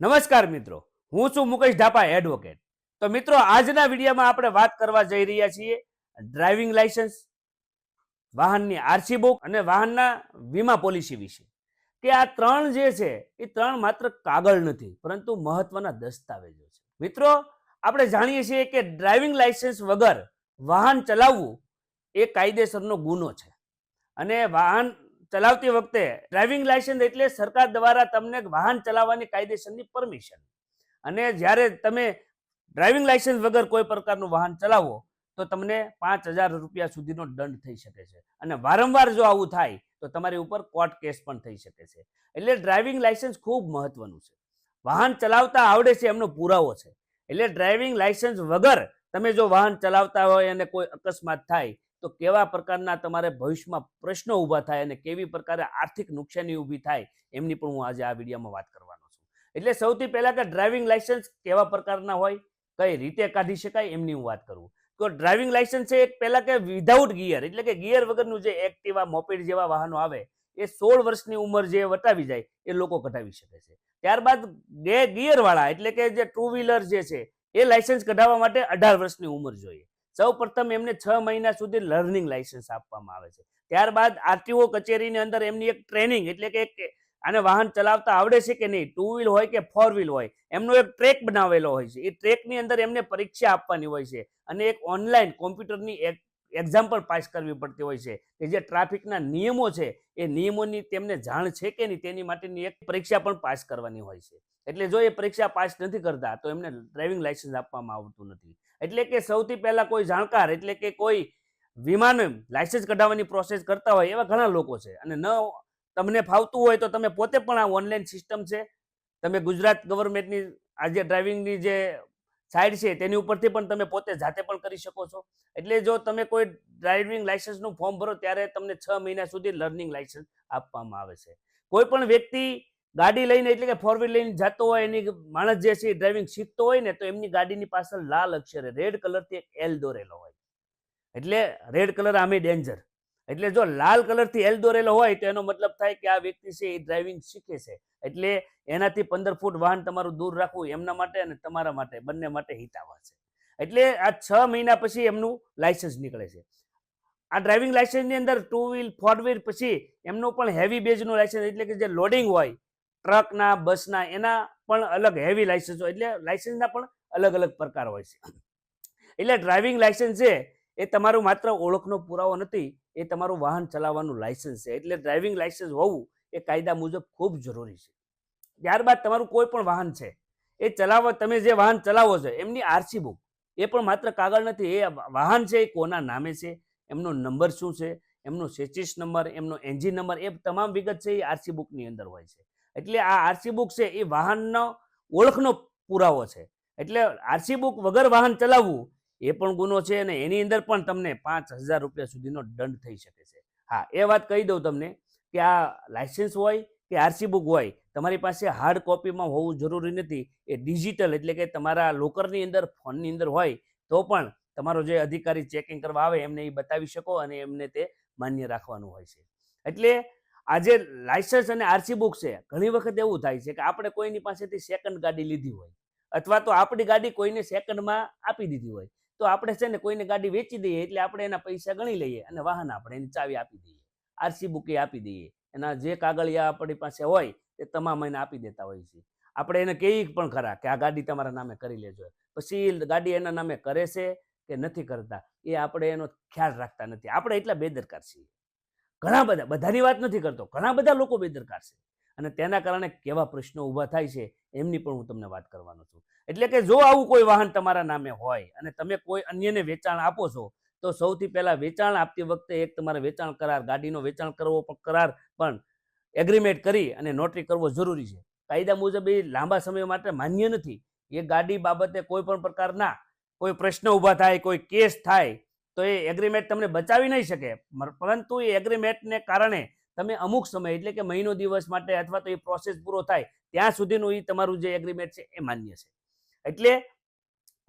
નમસ્કાર મિત્રો, હું છું મુકેશ ઢાપા એડવોકેટ તો મિત્રો, આજના વિડીયોમાં આપણે વાત કરવા જઈ રહ્યા છીએ ડ્રાઇવિંગ લાયસન્સ વાહનની આરસી બુક અને વાહનના વીમા પોલિસી વિશે. કે આ ત્રણ જે છે, એ ત્રણ માત્ર કાગળ નથી, પરંતુ મહત્વના દસ્તાવેજો છે. મિત્રો, આપણે જાણીએ છીએ કે ડ્રાઇવિંગ લાયસન્સ વગર વાહન ચલાવવું એ કાયદેસરનો ગુનો છે. અને વાહન ચલાવતી વખતે ડ્રાઇવિંગ લાયસન્સ એટલે સરકાર દ્વારા તમને વાહન ચલાવવાની કાયદેસરની પરમિશન. અને જ્યારે તમે ડ્રાઇવિંગ લાયસન્સ વગર કોઈ પ્રકારનું વાહન ચલાવો, તો તમને પાંચ હજાર રૂપિયા સુધીનો દંડ થઈ શકે છે. અને વારંવાર જો આવું થાય, તો તમારી ઉપર કોર્ટ કેસ પણ થઈ શકે છે. એટલે ડ્રાઇવિંગ લાયસન્સ ખૂબ મહત્વનું છે. વાહન ચલાવતા આવડે છે એમનો પુરાવો છે. એટલે ડ્રાઇવિંગ લાયસન્સ વગર તમે જો વાહન ચલાવતા હોય અને કોઈ અકસ્માત થાય તો કેવા પ્રકારના તમારે ભવિષ્યમાં પ્રશ્નો ઊભા થાય અને કેવી પ્રકારે આર્થિક નુકસાની ઊભી થાય, એમની પણ હું આજે આ વિડીયોમાં વાત કરવાનો છું. એટલે સૌથી પહેલાં કે ડ્રાઇવિંગ લાઇસન્સ કેવા પ્રકારના હોય, કઈ રીતે કાઢી શકાય, એમની હું વાત કરું. તો ડ્રાઇવિંગ લાઇસન્સ છે એક પહેલાં કે વિધાઉટ ગિયર, એટલે કે ગિયર વગરનું જે એક્ટિવા, મોપેડ જેવા વાહનો આવે, એ સોળ વર્ષની ઉંમર જે વટાવી જાય, એ લોકો કઢાવી શકે છે. ત્યારબાદ બે ગિયરવાળા, એટલે કે જે ટુ વ્હીલર જે છે, એ લાયસન્સ કઢાવવા માટે અઢાર વર્ષની ઉંમર જોઈએ. સૌ પ્રથમ એમને છ મહિના સુધી લર્નિંગ લાયસન્સ આપવામાં આવે છે. ત્યારબાદ આરટીઓ કચેરીની અંદર એમની એક ટ્રેનિંગ એટલે કે એક આને વાહન ચલાવતા આવડે છે કે નહીં? ટુ વ્હીલ હોય કે ફોર વ્હીલ હોય? એમનો એક ટ્રેક બનાવેલો હોય છે. એ ટ્રેકની અંદર એમને પરીક્ષા આપવાની હોય છે અને એક ઓનલાઈન કોમ્પ્યુટરની એક એક્ઝામ પણ પાસ કરવી પડતી હોય છે કે જે ટ્રાફિકના નિયમો છે, એ નિયમોની તેમને જાણ છે કે નહીં તેની માટેની એક પરીક્ષા પણ પાસ કરવાની હોય છે. એટલે જો એ પરીક્ષા પાસ નથી કરતા તો એમને ડ્રાઇવિંગ લાયસન્સ આપવામાં આવતું નથી. એટલે કે સૌથી પહેલાં કોઈ જાણકાર, એટલે કે કોઈ વિમાન લાયસન્સ કઢાવવાની પ્રોસેસ કરતા હોય એવા ઘણા લોકો છે. અને ન તમને ફાવતું હોય તો તમે પોતે પણ આ ઓનલાઈન સિસ્ટમ છે. તમે ગુજરાત ગવર્મેન્ટની આજે ડ્રાઇવિંગની જે સાઇડ છે, તેની ઉપરથી પણ તમે પોતે જાતે પણ કરી શકો છો. એટલે જો તમે કોઈ ડ્રાઇવિંગ લાયસન્સનું ફોર્મ ભરો, ત્યારે તમને છ મહિના સુધી લર્નિંગ લાયસન્સ આપવામાં આવે છે. કોઈ પણ વ્યક્તિ ગાડી લઈને એટલે કે ફોર વ્હીલ લઈને જતો હોય એની માણસ જે છે ડ્રાઇવિંગ શીખતો હોય ને તો એમની ગાડીની પાછળ લાલ અક્ષરે રેડ કલરથી એક એલ દોરેલો હોય. એટલે રેડ કલર આમે ડેન્જર એટલે જો લાલ કલરથી એલ દોરેલો હોય તો એનો મતલબ થાય કે આ વ્યક્તિ છે એ ડ્રાઇવિંગ શીખે છે. એટલે એનાથી પંદર ફૂટ વાહન તમારું દૂર રાખવું એમના માટે અને તમારા માટે, બંને માટે હિતાવહ છે. એટલે આ છ મહિના પછી એમનું લાયસન્સ નીકળે છે. આ ડ્રાઇવિંગ લાયસન્સની અંદર ટુ વ્હીલ ફોર વ્હીલ પછી એમનું પણ હેવી બેઝનું લાયસન્સ એટલે કે જે લોડિંગ હોય ટ્રકના, બસના, એના પણ અલગ હેવી લાયસન્સ હોય. એટલે લાયસન્સના પણ અલગ અલગ પ્રકાર હોય છે. એટલે ડ્રાઇવિંગ લાયસન્સ છે એ તમારું માત્ર ઓળખનો પુરાવો નથી, એ તમારું વાહન ચલાવવાનું લાયસન્સ છે. એટલે ડ્રાઇવિંગ લાયસન્સ હોવું એ કાયદા મુજબ ખૂબ જરૂરી છે. ત્યારબાદ તમારું કોઈ પણ વાહન છે, એ ચલાવવા તમે જે વાહન ચલાવો છો, એમની આરસી બુક એ પણ માત્ર કાગળ નથી, એ વાહન છે, એ કોના નામે છે, એમનો નંબર શું છે, એમનો સેચિસ નંબર એમનો એન્જિન નંબર એ તમામ વિગત છે એ આરસી બુકની અંદર હોય છે. એટલે આ આરસી બુક છે એ વાહનનો ઓળખનો પુરાવો છે. એટલે આરસી બુક વગર વાહન ચલાવવું એ પણ ગુનો છે અને એની અંદર પણ તમને પાંચ હજાર રૂપિયા સુધીનો દંડ થઈ શકે છે. હા, એ વાત કહી દઉં તમને કે આ લાયસન્સ હોય કે આરસી બુક હોય, તમારી પાસે હાર્ડ કોપીમાં હોવું જરૂરી નથી. એ ડિજિટલ એટલે કે તમારા લોકરની અંદર, ફોનની અંદર હોય, તો પણ તમારો જે અધિકારી ચેકિંગ કરવા આવે એમને એ બતાવી શકો અને એમને તે માન્ય રાખવાનું હોય છે. એટલે આ જે લાયસન્સ અને આરસી બુક છે, ઘણી વખત એવું થાય છે કે આપણે કોઈની પાસેથી સેકન્ડ ગાડી લીધી હોય અથવા તો આપણી ગાડી કોઈને સેકન્ડમાં આપી દીધી હોય, તો આપણે છે ને કોઈને ગાડી વેચી દઈએ એટલે આપણે એના પૈસા ગણી લઈએ અને વાહન આપણે એની ચાવી આપી દઈએ. આરસી બુક આપી દઈએ. એના જે કાગળિયા આપણી પાસે હોય એ તમામ એને આપી દેતા હોય છે આપણે એને કહીએ પણ ખરા કે આ ગાડી તમારા નામે કરી લેજો. પછી ગાડી એના નામે કરે છે કે નથી કરતા, એ આપણે એનો ખ્યાલ રાખતા નથી. આપણે એટલા બેદરકાર છીએ. ઘણા બધા, બધાની વાત નથી કરતો, ઘણા બધા લોકો બેદરકાર છે. અને તેના કારણે કેવા પ્રશ્નો ઊભા થાય છે, એમની પણ હું તમને વાત કરવાનો છું. એટલે કે જો આવું કોઈ વાહન તમારા નામે હોય અને તમે કોઈ અન્યને વેચાણ આપો છો, તો સૌથી પહેલાં વેચાણ આપતી વખતે એક તમારે વેચાણ કરાર, ગાડીનો વેચાણ કરવો પણ કરાર, પણ એગ્રીમેન્ટ કરી અને નોટરી કરવો જરૂરી છે. કાયદા મુજબ એ લાંબા સમય માટે માન્ય નથી. એ ગાડી બાબતે કોઈ પણ પ્રકારના કોઈ પ્રશ્ન ઊભા થાય, કોઈ કેસ થાય તો એ એગ્રીમેન્ટ તમને બચાવી નહીં શકે. પરંતુ એ એગ્રીમેન્ટને કારણે તમે અમુક સમય, એટલે કે મહિનો દિવસ માટે અથવા તો એ પ્રોસેસ પૂરો થાય, ત્યાં સુધીનું એ તમારું જે એગ્રીમેન્ટ છે એ માન્ય છે. એટલે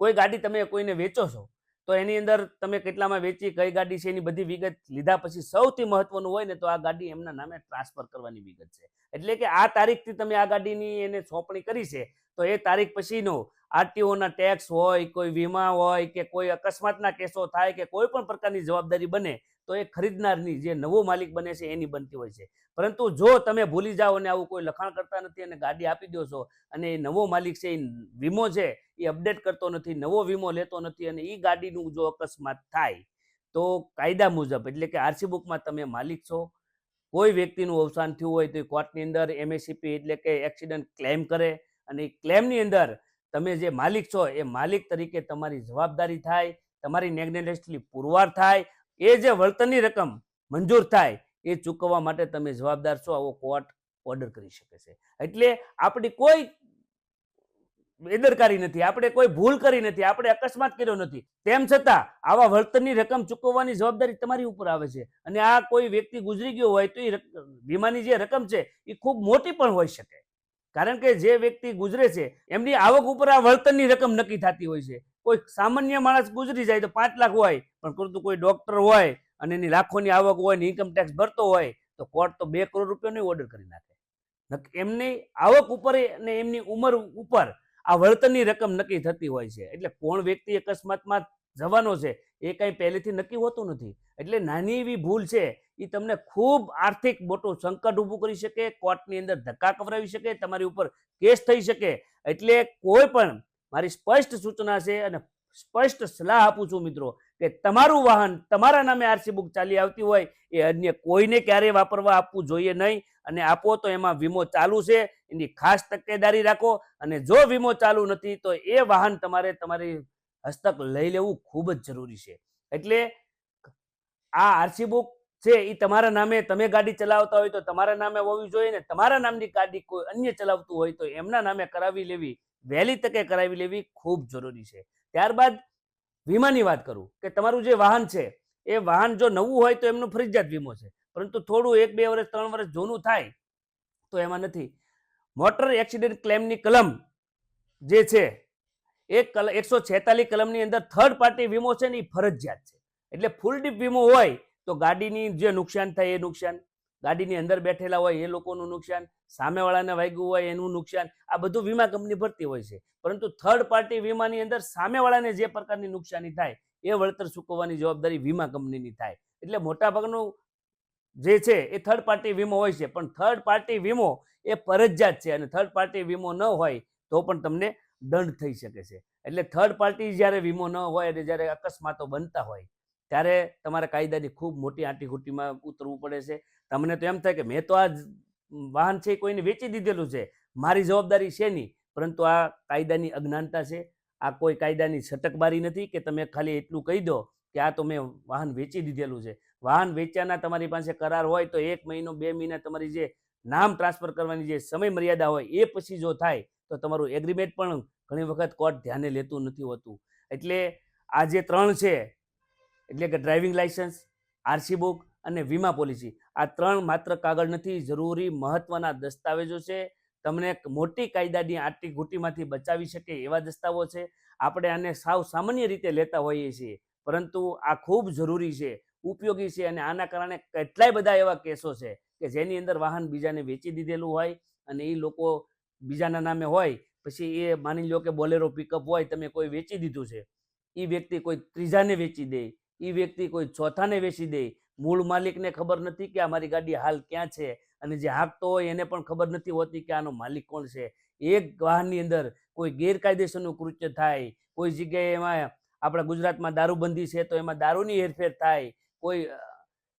કોઈ ગાડી તમે કોઈને વેચો છો, તો એની અંદર તમે કેટલામાં વેચી, કઈ ગાડી છે, એની બધી વિગત લીધા પછી સૌથી મહત્વનું હોય ને તો આ ગાડી એમના નામે ટ્રાન્સફર કરવાની વિગત છે. એટલે કે આ તારીખથી તમે આ ગાડીની એને સોંપણી કરી છે, તો એ તારીખ પછીનો આરટીઓના ટેક્સ હોય, કોઈ વીમા હોય કે કોઈ અકસ્માતના કેસો થાય કે કોઈ પણ પ્રકારની જવાબદારી બને, તો એ ખરીદનારની જે નવો માલિક બને છે એની બનતી હોય છે. પરંતુ જો તમે ભૂલી જાઓ અને આવું કોઈ લખાણ કરતા નથી અને ગાડી આપી દો છો અને એ નવો માલિક છે, એ વીમો છે, એ અપડેટ કરતો નથી, નવો વીમો લેતો નથી અને એ ગાડીનું જો અકસ્માત થાય, તો કાયદા મુજબ, એટલે કે આરસી બુકમાં તમે માલિક છો, કોઈ વ્યક્તિનું અવસાન થયું હોય તો એ કોર્ટની અંદર એમએસીપી એટલે કે એક્સિડન્ટ ક્લેમ કરે અને ક્લેમની અંદર તમે જે માલિક છો, એ માલિક તરીકે તમારી જવાબદારી થાય, તમારી નેગ્નેટલી પુરવાર થાય, એ જે વળતરની રકમ મંજૂર થાય, એ ચૂકવવા માટે તમે જવાબદાર છો, આવો કોર્ટ ઓર્ડર કરી શકે છે. એટલે આપણી કોઈ બેદરકારી નથી, આપણે કોઈ ભૂલ કરી નથી, આપણે અકસ્માત કર્યો નથી. તેમ છતાં આવા વળતરની રકમ ચૂકવવાની જવાબદારી તમારી ઉપર આવે છે. અને આ કોઈ વ્યક્તિ ગુજરી ગયો હોય તો એ વીમાની જે રકમ છે, એ ખૂબ મોટી પણ હોઈ શકે. કારણ કે જે વ્યક્તિ ગુજરે છે, એમની આવક ઉપર આ વળતરની રકમ નક્કી થતી હોય છે. કોઈ સામાન્ય માણસ ગુજરી જાય તો પાંચ લાખ હોય, પણ પરંતુ કોઈ ડોક્ટર હોય અને એની લાખોની આવક હોય ને ઇન્કમ ટેક્સ ભરતો હોય, તો કોર્ટ તો બે કરોડ રૂપિયાનો ઓર્ડર કરી નાખે. એમની આવક ઉપર અને એમની ઉંમર ઉપર આ વળતરની રકમ નક્કી થતી હોય છે. એટલે કોણ વ્યક્તિ અકસ્માતમાં જવાનો છે, એ કાંઈ પહેલેથી નક્કી હોતું નથી. એટલે નાની એવી ભૂલ છે, એ તમને ખૂબ આર્થિક મોટું સંકટ ઊભું કરી શકે, કોર્ટની અંદર ધક્કા કવરાવી શકે, તમારી ઉપર કેસ થઈ શકે. એટલે કોઈ પણ, મારી સ્પષ્ટ સૂચના છે અને સ્પષ્ટ સલાહ આપું છું મિત્રો, કે તમારું વાહન તમારા નામે આરસી બુક ચાલી આવતી હોય, એ અન્ય કોઈને ક્યારેય વાપરવા આપવું જોઈએ નહીં. અને આપો તો એમાં વીમો ચાલુ છે, એની ખાસ તકેદારી રાખો. અને જો વીમો ચાલુ નથી, તો એ વાહન તમારે તમારી હસ્તક લઈ લેવું ખૂબ જ જરૂરી છે. એટલે આ આરસી બુક છે એ તમારા નામે તમે ગાડી ચલાવતા હોય તો તમારા નામે હોવી જોઈએ ને તમારા નામની ગાડી કોઈ અન્ય ચલાવતું હોય તો એમના નામે કરાવી લેવી, વહેલી તકે કરાવી લેવી ખૂબ જરૂરી છે. ત્યારબાદ વીમાની વાત કરું કે તમારું જે વાહન છે, એ વાહન જો નવું હોય તો એમનો ફરજિયાત વીમો છે. પરંતુ થોડું એક, બે વર્ષ ત્રણ વર્ષ જૂનું થાય તો એમાં નથી. મોટર એક્સિડન્ટ ક્લેમની કલમ જે છે એ કલ એકસો છેતાલીસ કલમની અંદર થર્ડ પાર્ટી વીમો છે ને એ ફરજિયાત છે. એટલે ફૂલ ડીપ વીમો હોય તો ગાડીની જે નુકસાન થાય એ નુકસાન, ગાડીની અંદર બેઠેલા હોય એ લોકોનું નુકસાન, સામેવાળાને વાગ્યું હોય એનું નુકસાન, આ બધું વીમા કંપની ભરતી હોય છે. પરંતુ થર્ડ પાર્ટી વીમાની અંદર સામેવાળાને જે પ્રકારની નુકસાની થાય એ વળતર ચૂકવવાની જવાબદારી વીમા કંપનીની થાય. એટલે મોટાભાગનું જે છે એ થર્ડ પાર્ટી વીમો હોય છે. પણ થર્ડ પાર્ટી વીમો એ ફરજિયાત છે અને થર્ડ પાર્ટી વીમો ન હોય તો પણ તમને દંડ થઈ શકે છે. એટલે થર્ડ પાર્ટી જ્યારે વીમો ન હોય અને જ્યારે અકસ્માતો બનતા હોય, ત્યારે તમારે કાયદાની ખૂબ મોટી આંટીઘૂંટીમાં ઉતરવું પડે છે. તમને તો એમ થાય કે મેં તો આ વાહન છે કોઈને વેચી દીધેલું છે. મારી જવાબદારી છે નહીં, પરંતુ આ કાયદાની અજ્ઞાનતા છે. આ કોઈ કાયદાની છટકબારી નથી કે તમે ખાલી એટલું કહી દો કે આ તો મેં વાહન વેચી દીધેલું છે. વાહન વેચ્યાના તમારી પાસે કરાર હોય તો એક મહિનો, બે મહિના તમારી જે નામ ટ્રાન્સફર કરવાની જે સમય મર્યાદા હોય એ પછી જો થાય તો તમારું એગ્રીમેન્ટ પણ ઘણી વખત કોર્ટ ધ્યાને લેતું નથી હોતું. એટલે આ જે ત્રણ છે, એટલે કે ડ્રાઇવિંગ લાઇસન્સ આરસી બુક અને વીમા પોલિસી આ ત્રણ માત્ર કાગળ નથી, જરૂરી મહત્વના દસ્તાવેજો છે. તમને મોટી કાયદાની આટી ઘૂંટીમાંથી બચાવી શકે એવા દસ્તાવો છે. આપણે આને સાવ સામાન્ય રીતે લેતા હોઈએ છીએ, પરંતુ આ ખૂબ જરૂરી છે, ઉપયોગી છે અને આના કારણે કેટલાય બધા એવા કેસો છે કે જેની અંદર વાહન બીજાને વેચી દીધેલું હોય અને એ લોકો બીજાના નામે હોય, પછી એ માની લો કે બોલેરો પિકઅપ હોય, તમે કોઈ વેચી દીધું છે એ વ્યક્તિ કોઈ ત્રીજાને વેચી દે એ વ્યક્તિ કોઈ ચોથાને વેચી દે, મૂળ માલિકને ખબર નથી કે આ મારી ગાડી હાલ ક્યાં છે, અને જે હાંકતો હોય એને પણ ખબર નથી હોતી કે આનો માલિક કોણ છે. એક વાહનની અંદર કોઈ ગેરકાયદેસરનું કૃત્ય થાય, કોઈ જગ્યાએ એમાં આપણા ગુજરાતમાં દારૂબંધી છે તો એમાં દારૂની હેરફેર થાય, કોઈ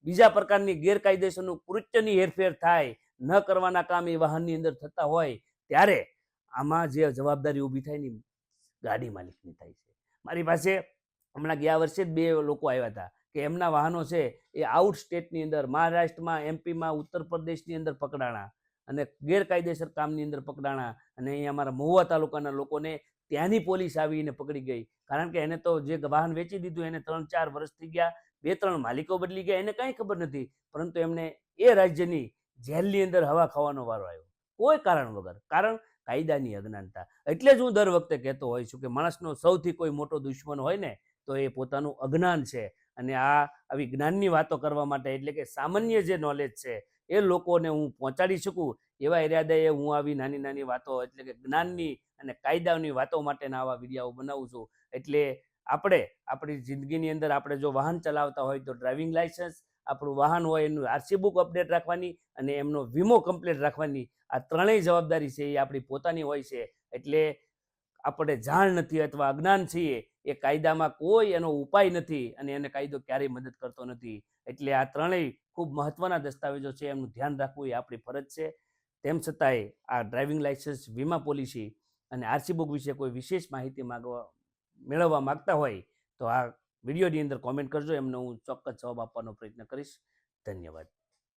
બીજા પ્રકારની ગેરકાયદેસરનું કૃત્યની હેરફેર થાય, ન કરવાના કામ એ વાહનની અંદર થતા હોય ત્યારે આમાં જે જવાબદારી ઊભી થાય ને ગાડી માલિકની થાય છે. મારી પાસે હમણાં ગયા વર્ષે જ બે લોકો આવ્યા હતા કે એમના વાહનો છે એ આઉટ સ્ટેટની અંદર મહારાષ્ટ્રમાં, એમપીમાં ઉત્તર પ્રદેશની અંદર પકડાણા અને ગેરકાયદેસર કામની અંદર પકડાણા અને અહીંયા અમારા મહુવા તાલુકાના લોકોને ત્યાંની પોલીસ આવીને પકડી ગઈ. કારણ કે એને તો જે વાહન વેચી દીધું એને ત્રણ ચાર વર્ષ થઈ ગયા, બે ત્રણ માલિકો બદલી ગયા, એને કાંઈ ખબર નથી. પરંતુ એમને એ રાજ્યની જેલની અંદર હવા ખાવાનો વારો આવ્યો. કોઈ કારણ વગર. કારણ કાયદાની અજ્ઞાનતા. એટલે જ હું દર વખતે કહેતો હોઉં છું કે માણસનો સૌથી કોઈ મોટો દુશ્મન હોય ને, તો એ પોતાનું અજ્ઞાન છે. અને આ આવી જ્ઞાનની વાતો કરવા માટે એટલે કે સામાન્ય જે નોલેજ છે, એ લોકોને હું પહોંચાડી શકું, એવા ઇરાદાએ હું આવી નાની નાની વાતો એટલે કે જ્ઞાનની અને કાયદાની વાતો માટેના આવા વિડીયાઓ બનાવું છું. એટલે આપણે, આપણી જિંદગીની અંદર આપણે જો વાહન ચલાવતા હોય તો ડ્રાઇવિંગ લાયસન્સ આપણું વાહન હોય, એનું આરસી બુક અપડેટ રાખવાની અને એમનો વીમો કમ્પ્લીટ રાખવાની. આ ત્રણેય જવાબદારી છે એ આપણી પોતાની હોય છે. એટલે આપણે જાણ નથી અથવા અજ્ઞાન છીએ એ કાયદામાં કોઈ એનો ઉપાય નથી અને એને કાયદો ક્યારેય મદદ કરતો નથી. એટલે આ ત્રણેય ખૂબ મહત્વના દસ્તાવેજો છે, એમનું ધ્યાન રાખવું એ આપણી ફરજ છે. તેમ છતાંય આ ડ્રાઇવિંગ લાઇસન્સ વીમા પોલિસી અને આરસી બુક વિશે કોઈ વિશેષ માહિતી માગવા, મેળવવા માગતા હોય તો આ વિડીયોની અંદર કોમેન્ટ કરજો એમને હું ચોક્કસ જવાબ આપવાનો પ્રયત્ન કરીશ. ધન્યવાદ.